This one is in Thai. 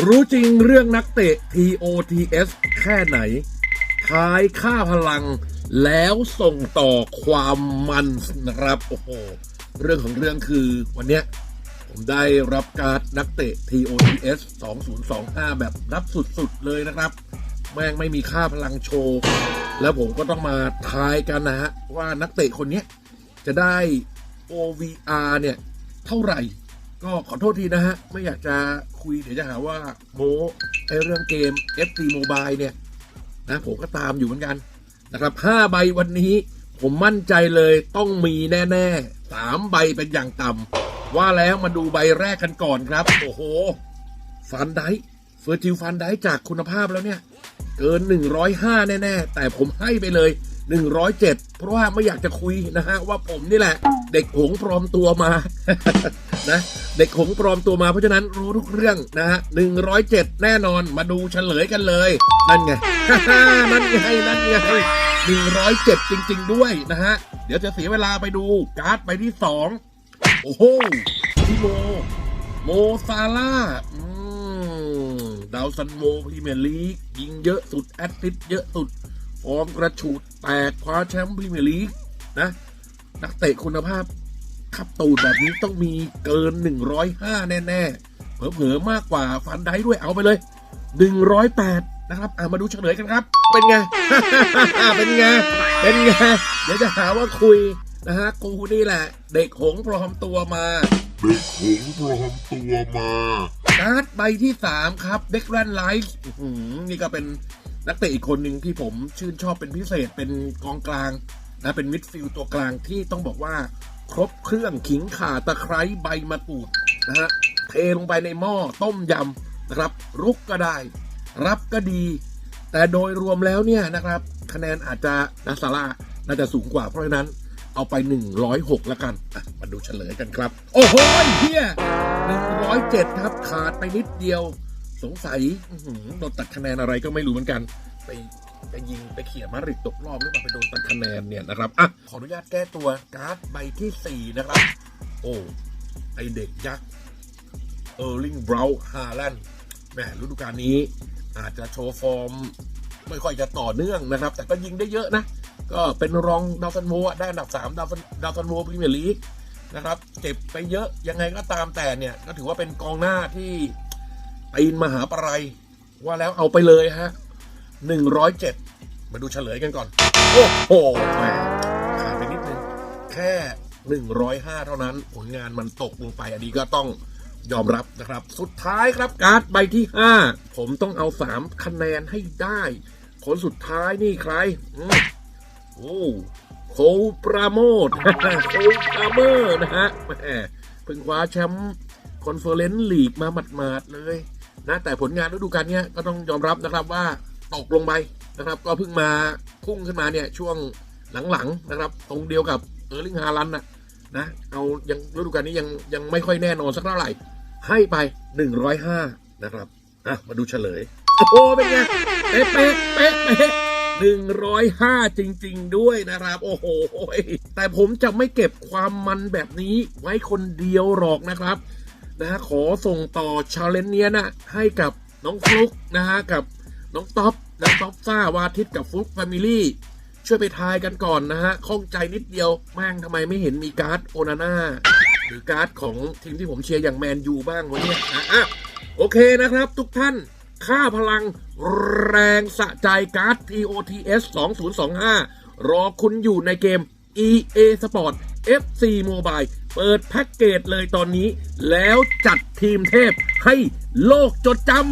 รู้จริงเรื่องนักเตะ TOTS แค่ไหนทายค่าพลังแล้วส่งต่อความมันนะครับ โอ้โห เรื่องของเรื่องคือวันเนี้ยผมได้รับการ์ดนักเตะ TOTS 2025 แบบรับสุดๆ เลยนะครับ แม่งไม่มีค่าพลังโชว์ แล้วผมก็ต้องมาทายกันนะฮะ ว่านักเตะคนนี้จะได้ OVR เนี่ย เท่าไหร่ ก็ขอโทษทีนะฮะ ไม่อยากจะคุยเดี๋ยวจะหาว่าโมไอเรื่องเกม FC Mobile เนี่ยนะผมก็ตามอยู่เหมือนกันนะครับห้าใบวันนี้ผมมั่นใจเลยต้องมีแน่ๆสามใบเป็นอย่างต่ำว่าแล้วมาดูใบแรกกันก่อนครับ โอ้โห ฟันไดเฟอร์จิลฟันไดจากคุณภาพแล้วเนี่ย เกิน 105 แน่ ๆ แต่ผมให้ไปเลย 107 เพราะว่าไม่อยากจะคุยนะฮะว่าผมนี่แหละ เด็กหงปลอมตัวมานะเด็กหงปลอมตัวมาเพราะฉะนั้นรู้ทุกเรื่องนะฮะ107 แน่นอนมาดูเฉลยกันเลย นั่นไงนั่นไงนั่นไง107 จริง ๆ ด้วยนะฮะ เดี๋ยวจะเสียเวลาไปดูการ์ดใบที่ 2 โอ้โหพี่โม โมซาร่าดาวซันโวพรีเมียร์ลีกยิงเยอะสุด แอสซิสต์เยอะสุด ฟอร์มกระฉูดแตกคว้าแชมป์พรีเมียร์ลีกนะ นักเตะคุณภาพขับตูดแบบนี้ต้องมีเกิน 105 แน่ๆ เผลอๆ มากกว่าฟันได้ด้วยเอาไปเลย 108 นะครับอะมาดูเฉลยกันครับ เป็นไง เป็นไง เป็นไง เดี๋ยวจะหาว่าคุยนะฮะกูนี่แหละ เด็กหงส์ปลอมตัวมาเด็กหงส์ปลอมตัวมาการ์ดใบที่ 3 ครับเด็กแรนไลท์นี่ก็เป็น นักเตะอีกคนหนึ่งที่ผมชื่นชอบเป็นพิเศษเป็นกองกลางนะเป็นมิดฟิลด์ตัวกลางที่ต้องบอกว่า ครบเครื่องขิงข่าตะไคร้ใบมะกรูดนะฮะเทลงไปในหม้อต้มยำนะครับรุกก็ได้ รับก็ดี แต่โดยรวมแล้วเนี่ยนะครับ คะแนนอาจจะนาซาร่าน่าจะสูงกว่าเพราะฉะนั้นเอาไป 106 แล้วกันมาดูเฉลยกันครับ โอ้โหเฮีย107 ครับ ขาดไปนิดเดียว สงสัยโดนตัดคะแนนอะไรก็ไม่รู้เหมือนกัน ไปไปยิงไปเขี่ยมาริดตกรอบหรือเปล่าไปโดนตัดคะแนนเนี่ยนะครับอะขออนุญาตแก้ตัวการ์ดใบที่ 4 นะครับ โอ้ไอเด็กยักษ์เออร์ลิงบราวฮาแลนด์แหมฤดูกาลนี้ อาจจะโชว์ฟอร์ม ไม่ค่อยจะต่อเนื่องนะครับ แต่ก็ยิงได้เยอะนะ ก็เป็นรองดาวซันโวได้อันดับ3ดาวซันดาวซันโวพรีเมียร์ลีกนะครับ เจ็บไปเยอะยังไงก็ตามแต่เนี่ย ก็ถือว่าเป็นกองหน้าที่ ปีนมหาปรัยว่าแล้วเอาไปเลยฮะ107มาดูเฉลยกันก่อน โอ้โหแหมขาดไปนิดนึง แค่105เท่านั้น ผลงานมันตกลงไปอันนี้ก็ต้องยอมรับนะครับ สุดท้ายครับการ์ดใบที่5ผมต้องเอา3คะแนนให้ได้คนสุดท้ายนี่ใครโอ้โคลปราโมทโคลปราเมอร์นะฮะแหมเพิ่งคว้าแชมป์คอนเฟอเรนซ์ลีกมาหมาดๆเลย นะแต่ผลงานฤดูกาลนี้ก็ต้องยอมรับนะครับว่าตกลงไปนะครับ ก็เพิ่งมาพุ่งขึ้นมาเนี่ยช่วงหลังๆนะครับ ตรงเดียวกับเออร์ลิงฮาลันนะนะเอายังฤดูกาลนี้ยังยังไม่ค่อยแน่นอนสักเท่าไหร่ ให้ไป 105 นะครับอะมาดูเฉลย โอ้โหเป็นไงเป๊ะเป๊ะเป๊ะเป๊ะหนึ่งร้อยห้าจริง ๆ ด้วยนะครับ โอ้โหแต่ผมจะไม่เก็บความมันแบบนี้ไว้คนเดียวหรอกนะครับ นะฮะขอส่งต่อชาเลนจ์เนี้ยนะให้กับน้องฟลุกนะฮะกับน้องท็อปนะท็อปซ่าวาทิตกับฟลุกแฟมิลี่ช่วยไปทายกันก่อนนะฮะข้องใจนิดเดียวแม่งทำไมไม่เห็นมีการ์ดโอนาน่าหรือการ์ดของทีมที่ผมเชียร์อย่างแมนยูบ้างวันนี้อะอะโอเคนะครับ ทุกท่านค่าพลังแรงสะใจการ์ด TOTS 2025 รอคุณอยู่ในเกม EA Sport FC Mobile เปิดแพ็กเกจเลยตอนนี้ แล้วจัดทีมเทพให้โลกจดจำ